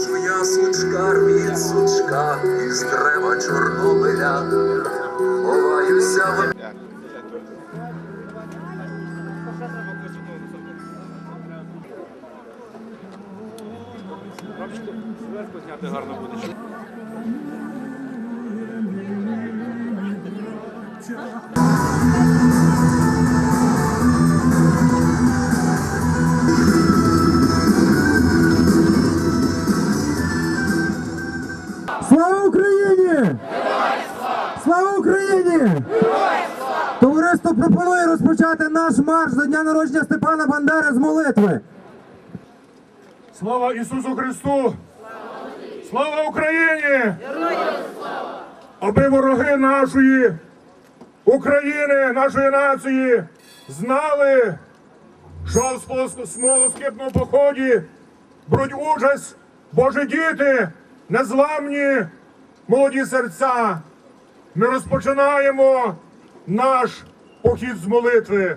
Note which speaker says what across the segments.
Speaker 1: Лежу моя сучка від сучка із дерева Чорнобиля. Ховаюся в
Speaker 2: марш до дня народження Степана Бандери з молитви.
Speaker 3: Слава Ісусу Христу! Слава Україні! Аби вороги нашої України, нашої нації знали, що в смолос- смолоскипному поході беруть участь Божі діти, незламні молоді серця. Ми розпочинаємо наш похід з молитви.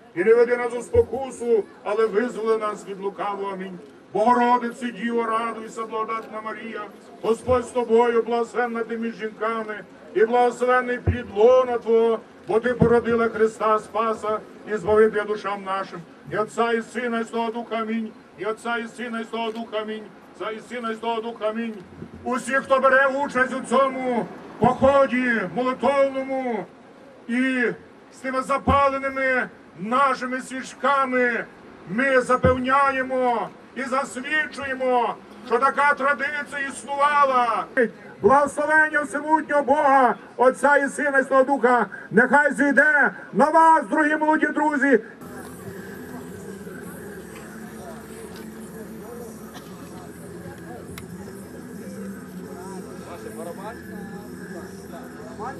Speaker 3: І не веди нас у спокусу, але визволи нас від лукавого. Амінь. Богородиці, Діво, радуйся, благодатна Марія, Господь з тобою, благословенна ти між жінками, і благословенний плід лона Твого, бо ти породила Христа Спаса і збавителя душам нашим. І Отця і Сина, і Святого Духа Амінь. І Отця і Сина, і Святого Духа Амінь. Отця і Сина, і Святого Духа Амінь. Усі, хто бере участь у цьому поході молитовному, і з тими запаленими нашими свічками ми запевняємо і засвідчуємо, що така традиція існувала. Благословення всемутнього Бога, Отця і Сина і Святого Духа, нехай зійде на вас, дорогі молоді друзі,
Speaker 4: Ох,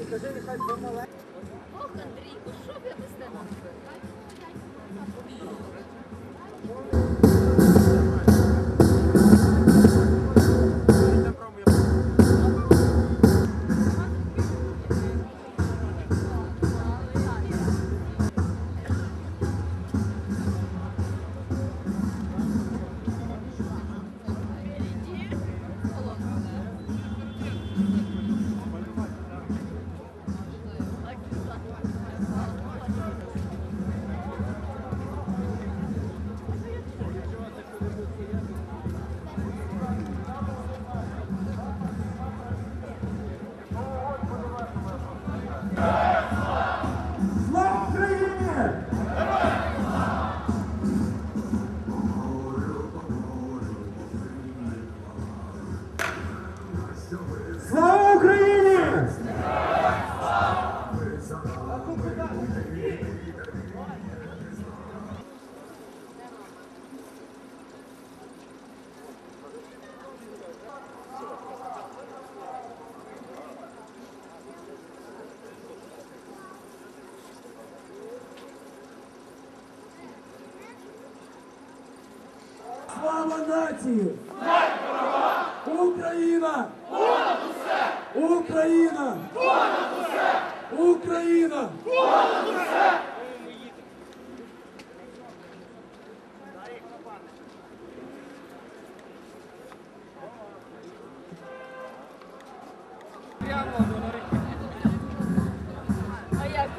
Speaker 2: Слава нації! Україна! Понад усе! Україна! Понад усе! Україна! Понад усе!
Speaker 4: А як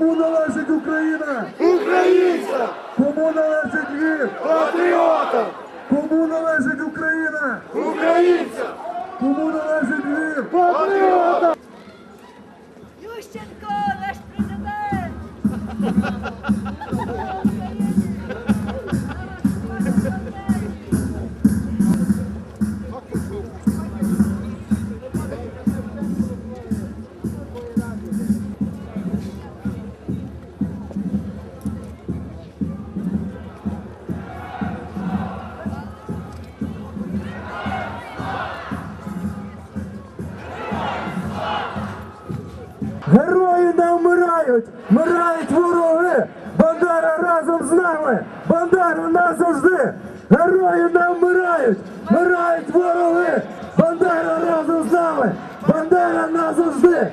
Speaker 2: Кому належить Україна?
Speaker 5: Українцям!
Speaker 2: Бандера разом з нами. Бандера назавжди. Герої не вмирають, вмирають вороги. Бандера разом з нами. Бандера назавжди.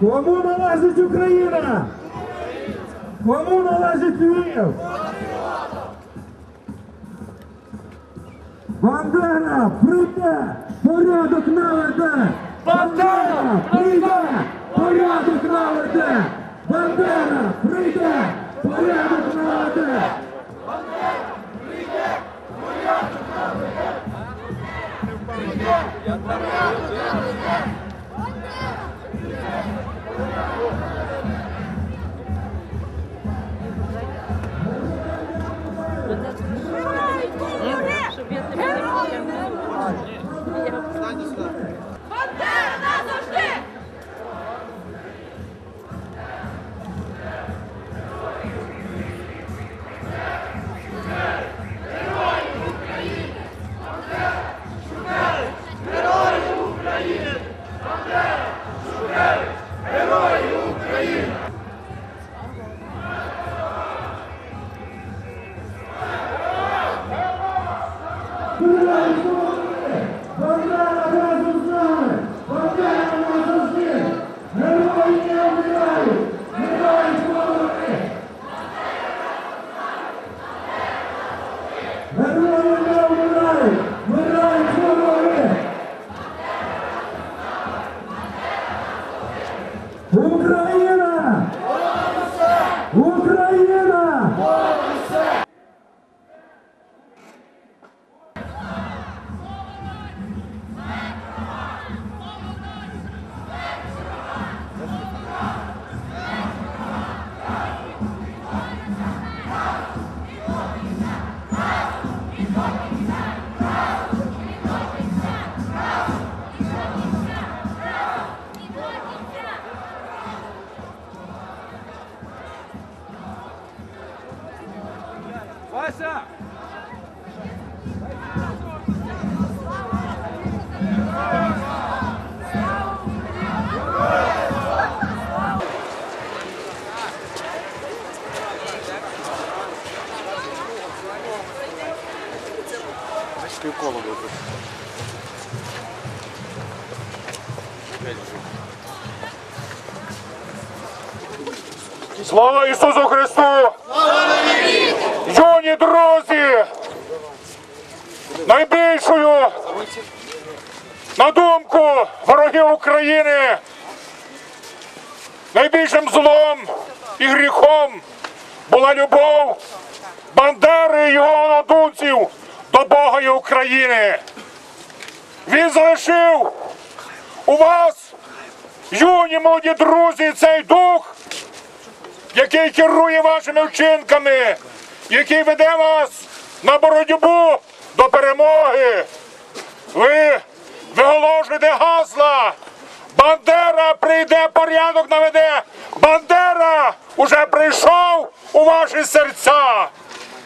Speaker 2: Кому належить Україна? Кому належить Львів? Бандера прийде, порядок наведе! Бандера прийде, порядок наведе! Бандера прийде, порядок наведе!
Speaker 5: Вася!
Speaker 3: Слава Ісусу Христу! Юні друзі! Найбільшою, на думку ворогів України, найбільшим злом і гріхом була любов Бандери і його однодумців до Бога і України. Він залишив у вас, юні молоді друзі, цей дух, який керує вашими вчинками, який веде вас на боротьбу до перемоги. ви виголошуєте гасла. Бандера прийде, порядок наведе. Бандера уже прийшов у ваші серця.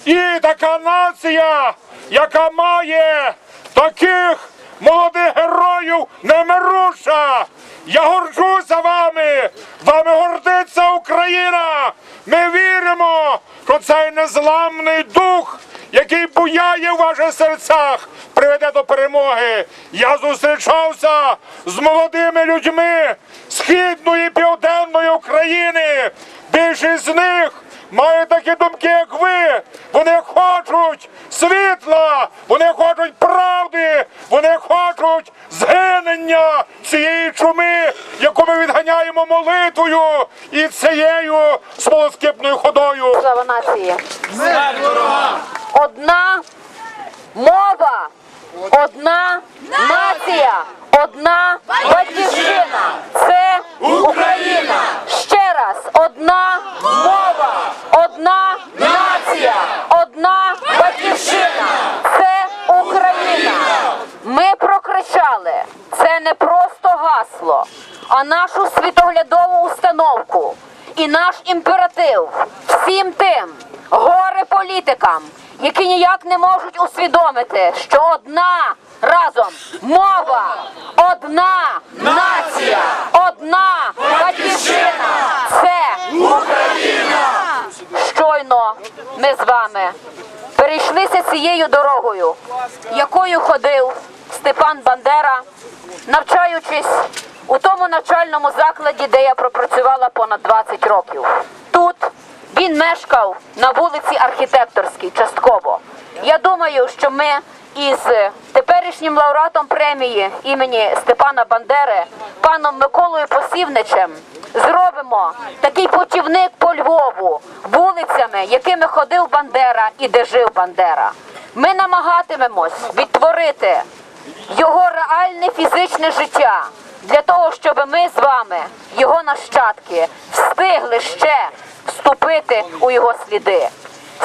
Speaker 3: І така нація, яка має таких молодих героїв немируша. Я горджуся вами, вами гордиться Україна. Ми віримо, що цей незламний дух, який буяє в ваших серцях, приведе до перемоги. Я зустрічався з молодими людьми східної і південної України. Більшість з них мають такі думки, як ви. Вони хочуть світла, вони хочуть правди, вони хочуть згинення цієї чуми, яку ми відганяємо молитвою і цією смолоскипною ходою.
Speaker 6: Слава нації. Одна мова, одна нація, одна батьківщина. Це Україна. Ще раз, одна мова, одна нація, одна батьківщина. Це Україна. Ми прокричали. Це не просто гасло, а нашу світоглядову установку і наш імператив всім тим горе політикам, які ніяк не можуть усвідомити, що одна разом мова, одна нація, одна батьківщина це Україна. Щойно ми з вами перейшлися цією дорогою, якою ходив Степан Бандера, навчаючись у тому навчальному закладі, де я пропрацювала понад 20 років. Тут він мешкав на вулиці Архітекторській частково. Я думаю, що ми із теперішнім лауреатом премії імені Степана Бандери, паном Миколою Посівничем, зробимо такий путівник по Львову вулицями, якими ходив Бандера і де жив Бандера. Ми намагатимемось відтворити його реальне фізичне життя для того, щоб ми з вами, його нащадки, встигли ще вступити у його сліди.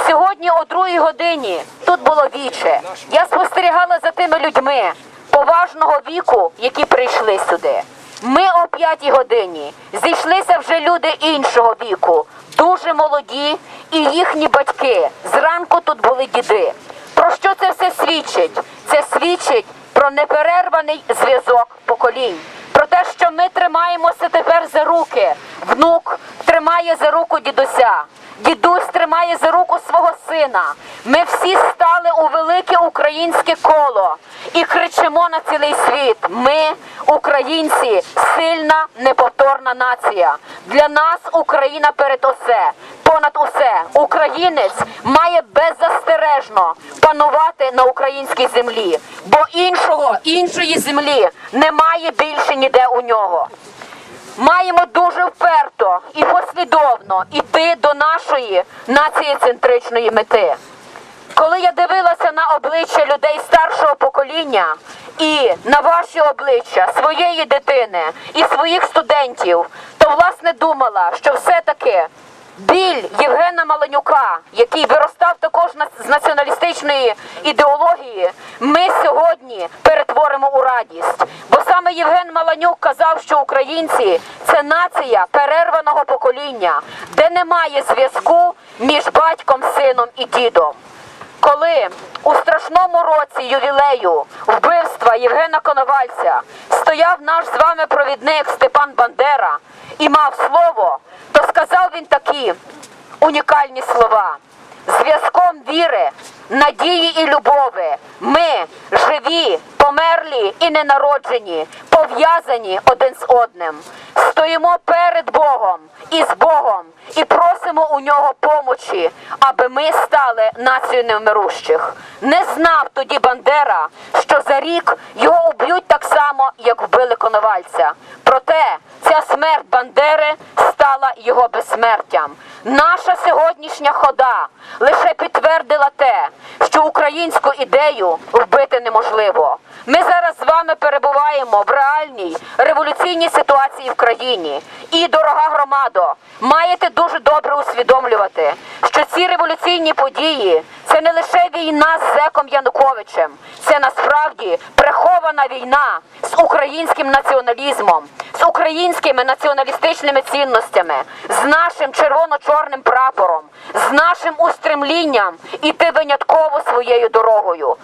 Speaker 6: Сьогодні о другій годині тут було віче. Я спостерігала за тими людьми поважного віку, які прийшли сюди. Ми о п'ятій годині зійшлися вже люди іншого віку, дуже молоді, і їхні батьки. Зранку тут були діди. Про що це все свідчить? Це свідчить про неперерваний зв'язок поколінь. Про те, що ми тримаємося тепер за руки. Внук тримає за руку дідуся. Дідусь тримає за руку свого сина. Ми всі стали у велике українське коло і кричимо на цілий світ. Ми, українці, сильна, неповторна нація. Для нас Україна перед усе. Понад усе, українець має беззастережно панувати на українській землі, бо іншого, іншої землі немає більше ніде у нього. Маємо дуже вперто і послідовно йти до нашої націєцентричної мети. Коли я дивилася на обличчя людей старшого покоління і на ваші обличчя своєї дитини і своїх студентів, то власне думала, що все-таки біль Євгена Маланюка, який виростав також з націоналістичної ідеології, ми сьогодні перетворимо у радість. Бо саме Євген Маланюк казав, що українці це нація перерваного покоління, де немає зв'язку між батьком, сином і дідом. Коли у страшному році ювілею вбивства Євгена Коновальця стояв наш з вами провідник Степан Бандера і мав слово, сказав він такі унікальні слова. Зв'язком віри, надії і любові ми живі, померлі і ненароджені, пов'язані один з одним. Стоїмо перед Богом і з Богом і просимо у нього помочі, аби ми стали нацією невмирущих. Не знав тоді Бандера, що за рік його уб'ють так само, як вбили Коновальця. Проте ця смерть Бандери стала його безсмертям. Наша сьогоднішня хода лише підтвердила те, що українську ідею вбити неможливо. Ми зараз з вами перебуваємо в реальній революційній ситуації в країні. І, дорога громадо, маєте дуже добре усвідомлювати, що ці революційні події це не лише війна з Зеком Януковичем, це насправді прихована війна з українським націоналізмом, з українськими націоналістичними цінностями, з нашим червоно-чорним прапором, з нашим устремлінням іти винятково своєю дорогою.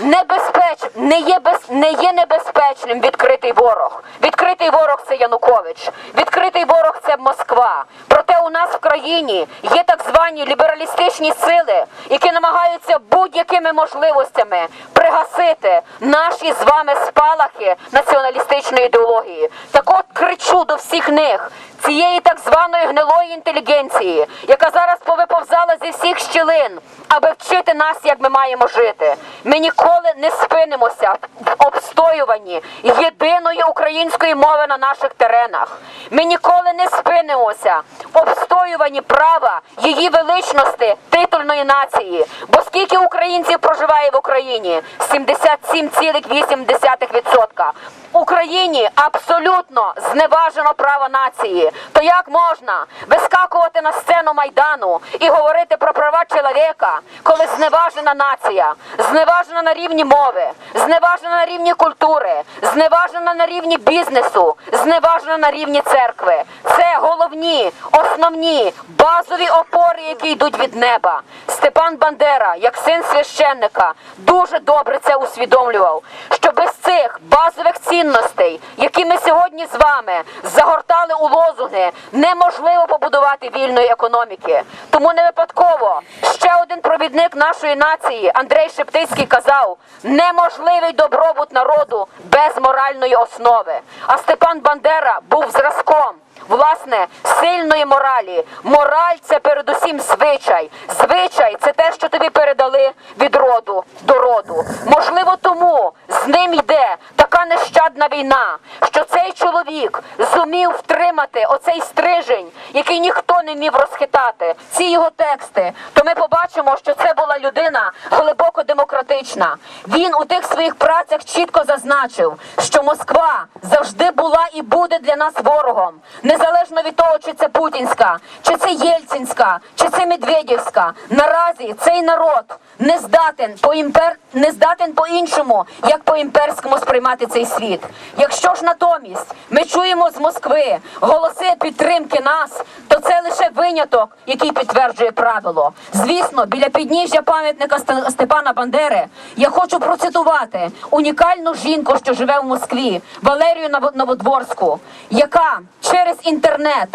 Speaker 6: Небезпеч не є без не є небезпечним відкритий ворог. Відкритий ворог це Янукович. Відкритий ворог це Москва. Проте у нас в країні є так звані лібералістичні сили, які намагаються будь-якими можливостями пригасити наші з вами спалахи націоналістичної ідеології. Так от кричу до всіх них. Цієї так званої гнилої інтелігенції, яка зараз повиповзала зі всіх щілин, аби вчити нас, як ми маємо жити. Ми ніколи не спинимося в обстоюванні єдиної української мови на наших теренах. Ми ніколи не спинимося в обстоюванні права її величності титульної нації. Бо скільки українців проживає в Україні? 77,8%. Україні абсолютно зневажено право нації. То як можна вискакувати на сцену майдану і говорити про права чоловіка, коли зневажена нація, зневажена на рівні мови, зневажена на рівні культури, зневажена на рівні бізнесу, зневажена на рівні церкви. Це головні, основні базові опори, які йдуть від неба. Степан Бандера, як син священника, дуже добре це усвідомлював, що без цих базових цінностей, які ми сьогодні з вами загортали у лозунги, неможливо побудувати вільної економіки. Тому не випадково ще один провідник нашої нації Андрей Шептицький казав: неможливий добробут народу без моральної основи. А Степан Бандера був зразком. Власне, сильної моралі. Мораль це передусім звичай. Звичай це те, що тобі передали від роду до роду. Можливо, тому з ним йде така нещадна війна, що цей чоловік зумів втримати оцей стрижень, який ніхто не міг розхитати. Ці його тексти. То ми побачимо, що це була людина глибоко демократична. Він у тих своїх працях чітко зазначив, що Москва завжди була і буде для нас ворогом, незалежно від того, чи це путінська, чи це єльцинська, чи це медведівська. Наразі цей народ не здатен по імпер не здатен по іншому, як по імперському сприймати цей світ. Якщо ж натомість ми чуємо з Москви голоси підтримки нас, це лише виняток, який підтверджує правило. Звісно, біля підніжжя пам'ятника Степана Бандери я хочу процитувати унікальну жінку, що живе в Москві, Валерію Ново- Новодворську, яка через інтернет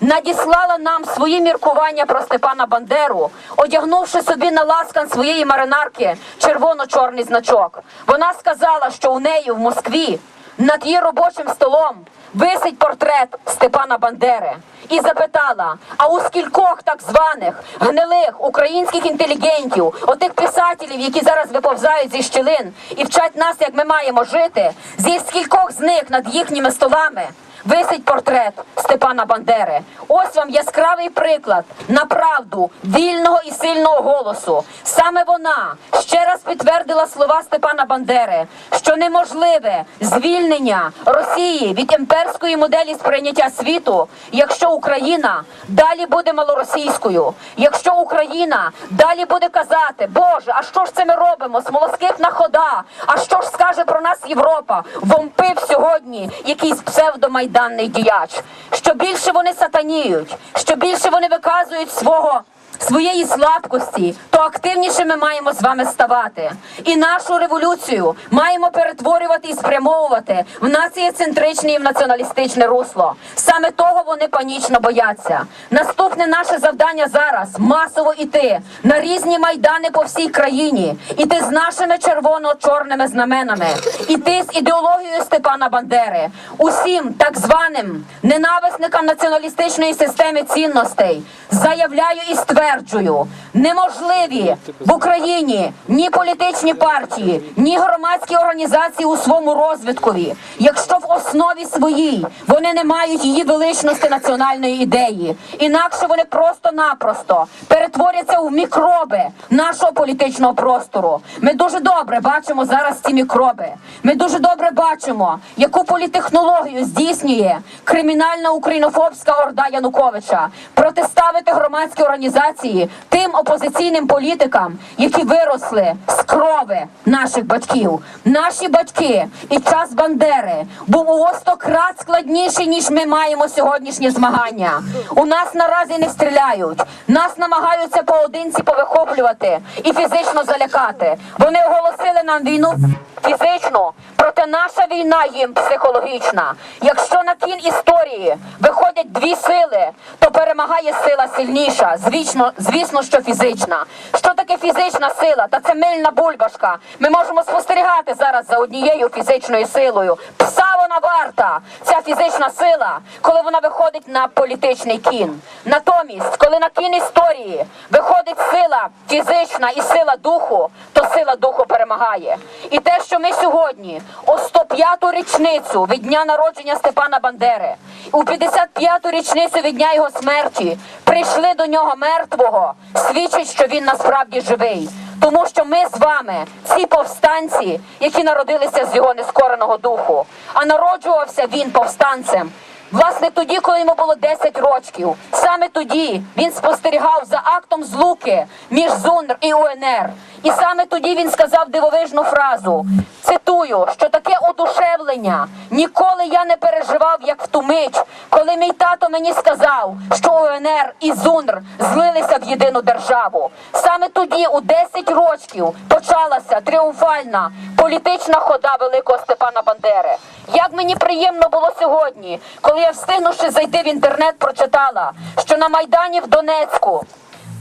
Speaker 6: надіслала нам свої міркування про Степана Бандеру, одягнувши собі на ласкан своєї маринарки червоно-чорний значок. Вона сказала, що у неї в Москві над її робочим столом висить портрет Степана Бандери. І запитала: а у скількох так званих гнилих українських інтелігентів, отих писателів, які зараз виповзають зі щілин і вчать нас, як ми маємо жити, зі скількох з них над їхніми столами висить портрет Степана Бандери. Ось вам яскравий приклад на правду вільного і сильного голосу. Саме вона ще раз підтвердила слова Степана Бандери, що неможливе звільнення Росії від імперської моделі сприйняття світу, якщо Україна далі буде малоросійською, якщо Україна далі буде казати, Боже, а що ж це ми робимо? Смолоскипна хода, а що ж скаже про нас Європа? Вомпив сьогодні якийсь псевдомайданний діяч. Що більше вони сатаніють, що більше вони виказують свого. Своєї слабкості, то активніше ми маємо з вами ставати. І нашу революцію маємо перетворювати і спрямовувати в націєцентричне і в націоналістичне русло. Саме того вони панічно бояться. Наступне наше завдання зараз масово іти на різні майдани по всій країні, іти з нашими червоно-чорними знаменами, іти з ідеологією Степана Бандери, усім так званим ненависникам націоналістичної системи цінностей. Заявляю і стверджую, стверджую, неможливі в Україні ні політичні партії, ні громадські організації у своєму розвиткові, якщо в основі своїй вони не мають її величності національної ідеї. Інакше вони просто-напросто перетворяться в мікроби нашого політичного простору. Ми дуже добре бачимо зараз ці мікроби. Ми дуже добре бачимо, яку політехнологію здійснює кримінальна українофобська орда Януковича протиставити громадські організації тим опозиційним політикам, які виросли з крови наших батьків. Наші батьки і час Бандери був у остократ складніший, ніж ми маємо сьогоднішні змагання. У нас наразі не стріляють, нас намагаються поодинці повихоплювати і фізично залякати. Вони оголосили нам війну фізичну, проте наша війна їм психологічна. Якщо на кін історії виходять дві сили, то перемагає сила сильніша. Звісно, звісно, що фізична. Що таке фізична сила? Та це мильна бульбашка. Ми можемо спостерігати зараз за однією фізичною силою. Пса вона варта. Ця фізична сила, коли вона виходить на політичний кін. Натомість, коли на кін історії виходить сила фізична і сила духу, то сила духу перемагає. І те, що ми сьогодні, о 105-ту річницю від дня народження Степана Бандери, у 55-ту річницю від дня його смерті, прийшли до нього мертвого, свідчить, що він насправді живий. Тому що ми з вами, ці повстанці, які народилися з його нескореного духу, а народжувався він повстанцем. Власне, тоді, коли йому було 10 років, саме тоді він спостерігав за актом злуки між ЗУНР і УНР. І саме тоді він сказав дивовижну фразу: цитую, що таке одушевлення ніколи я не переживав, як в ту мить, коли мій тато мені сказав, що УНР і ЗУНР злилися в єдину державу. Саме тоді, у 10 років, почалася тріумфальна політична хода великого Степана Бандери. Як мені приємно було сьогодні, коли я встигнувши зайти в інтернет, прочитала, що на Майдані в Донецьку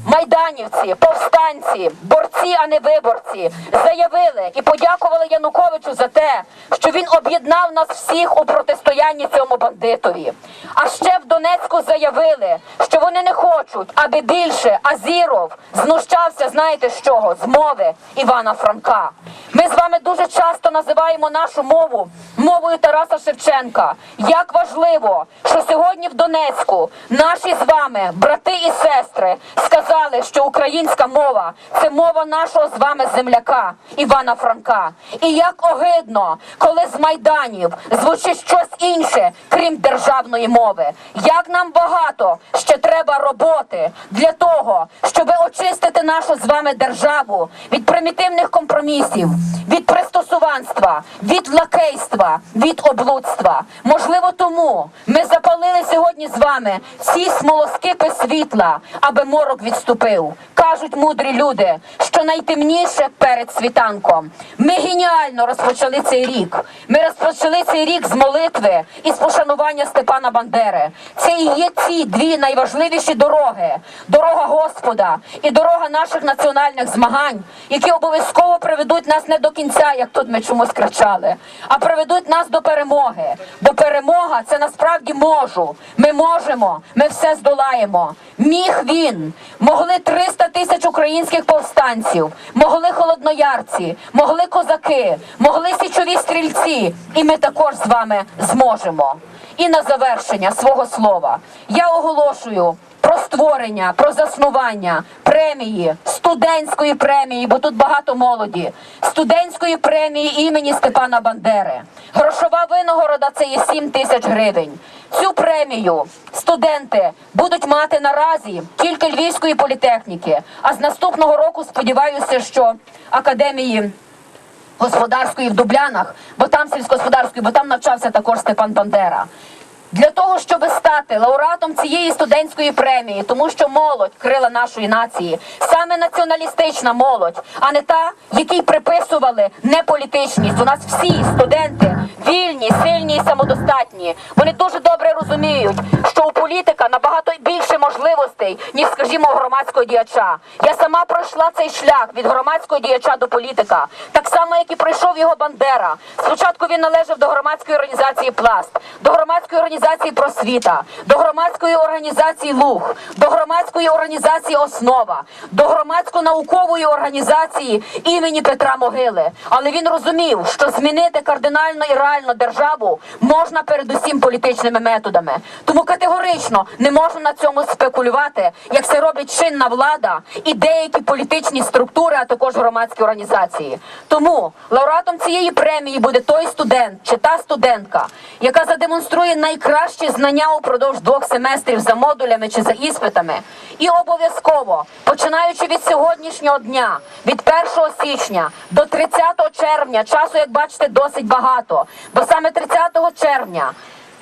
Speaker 6: майданівці, повстанці, борці, а не виборці, заявили і подякували Януковичу за те, що він об'єднав нас всіх у протистоянні цьому бандитові. А ще в Донецьку заявили, що вони не хочуть, аби більше Азіров знущався, знаєте з чого? З мови Івана Франка. Ми з вами дуже часто називаємо нашу мову мовою Тараса Шевченка. Як важливо, що сьогодні в Донецьку наші з вами брати і сестри сказали, що українська мова це мова нашого з вами земляка Івана Франка. І як огидно, коли з майданів звучить щось інше, крім державної мови. Як нам багато ще треба роботи для того, щоб очистити нашу з вами державу від примітивних компромісів, від пристосуванства, від лакейства, від облудства. Можливо, тому ми запалили сьогодні з вами всі смолоскипи світла, аби морок відступив. Кажуть мудрі люди, що найтемніше перед світанком. Ми геніально розпочали цей рік. Ми розпочали цей рік з молитви і з пошанування Степана Бандери. Це і є ці дві найважливіші дороги: дорога Господа і дорога наших національних змагань, які обов'язково приведуть нас не до кінця, як тут ми чомусь кричали, а приведуть нас до перемоги. Бо перемога це насправді можу. Ми можемо, ми все здолаємо. Міг він, могли 300 тисяч українських повстанців, могли холодноярці, могли козаки, могли січові стрільці, і ми також з вами зможемо. І на завершення свого слова я оголошую про створення, про заснування премії, студентської премії, бо тут багато молоді, студентської премії імені Степана Бандери. Грошова винагорода це є 7 тисяч гривень. Цю премію студенти будуть мати наразі тільки Львівської політехніки. А з наступного року сподіваюся, що академії господарської в Дублянах, бо там сільськогосподарської, бо там навчався також Степан Бандера. Для того, щоб стати лауреатом цієї студентської премії, тому що молодь крила нашої нації, саме націоналістична молодь, а не та, якій приписували неполітичність. У нас всі студенти вільні, сильні і самодостатні. Вони дуже добре розуміють, що у політика набагато більше можливостей, ніж, скажімо, у громадського діяча. Я сама пройшла цей шлях від громадського діяча до політика, так само, як і пройшов його Бандера. Спочатку він належав до громадської організації Пласт, до громадської організації Просвіта, до громадської організації Луг, до громадської організації Основа, до громадсько-наукової організації імені Петра Могили. Але він розумів, що змінити кардинально і реально державу можна передусім політичними методами. Тому категорично не можна на цьому спекулювати, як це робить чинна влада і деякі політичні структури, а також громадські організації. Тому лауреатом цієї премії буде той студент чи та студентка, яка задемонструє найкращі знання упродовж двох семестрів за модулями чи за іспитами, і обов'язково, починаючи від сьогоднішнього дня, від 1 січня до 30 червня, часу, як бачите, досить багато, бо саме 30 червня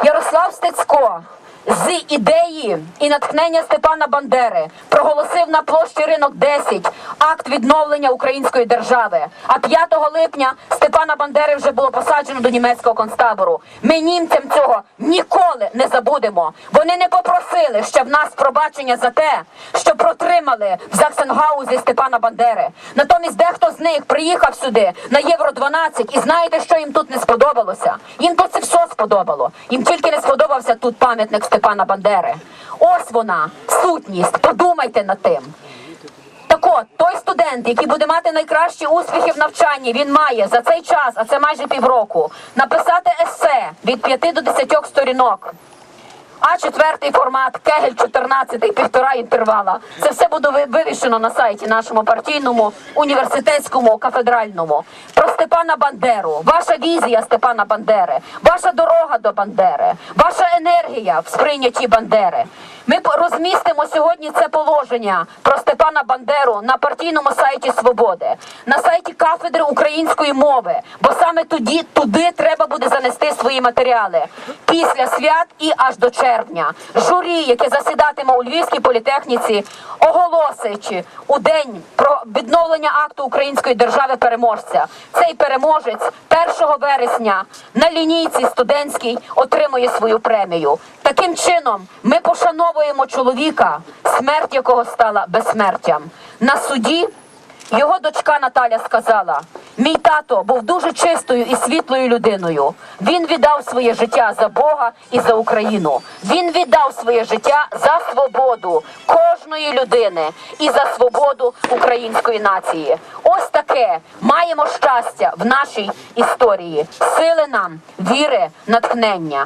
Speaker 6: Ярослав Стецько з ідеї і натхнення Степана Бандери проголосив на площі ринок 10 акт відновлення української держави. А 5 липня Степана Бандери вже було посаджено до німецького концтабору. Ми німцям цього ніколи не забудемо. Вони не попросили ще в нас пробачення за те, що протримали в Заксенгаузі Степана Бандери. Натомість дехто з них приїхав сюди на Євро 12 і знаєте, що їм тут не сподобалося? Їм тут це все сподобало. Їм тільки не сподобався тут пам'ятник Степана Бандери. Ось вона, сутність. Подумайте над тим. Так от, той студент, який буде мати найкращі успіхи в навчанні, він має за цей час, а це майже півроку, написати есе від 5 до 10 сторінок. А четвертий формат, кегель 14, півтора інтервала. Це все буде ви- вивішено на сайті нашому партійному, університетському, кафедральному. Про Степана Бандеру, ваша візія Степана Бандери, ваша дорога до Бандери, ваша енергія в сприйнятті Бандери. Ми розмістимо сьогодні це положення про Степана Бандеру на партійному сайті Свободи, на сайті кафедри української мови, бо саме тоді туди треба буде занести свої матеріали після свят і аж до червня. Журі, яке засідатиме у Львівській політехніці, оголосичи у день про відновлення акту української держави переможця. Цей переможець 1 вересня на лінійці студентській отримує свою премію. Таким чином ми пошановуємо чоловіка, смерть якого стала безсмертям. На суді його дочка Наталя сказала: мій тато був дуже чистою і світлою людиною. Він віддав своє життя за Бога і за Україну. Він віддав своє життя за свободу кожної людини і за свободу української нації. Ось таке маємо щастя в нашій історії. Сили нам, віри, натхнення.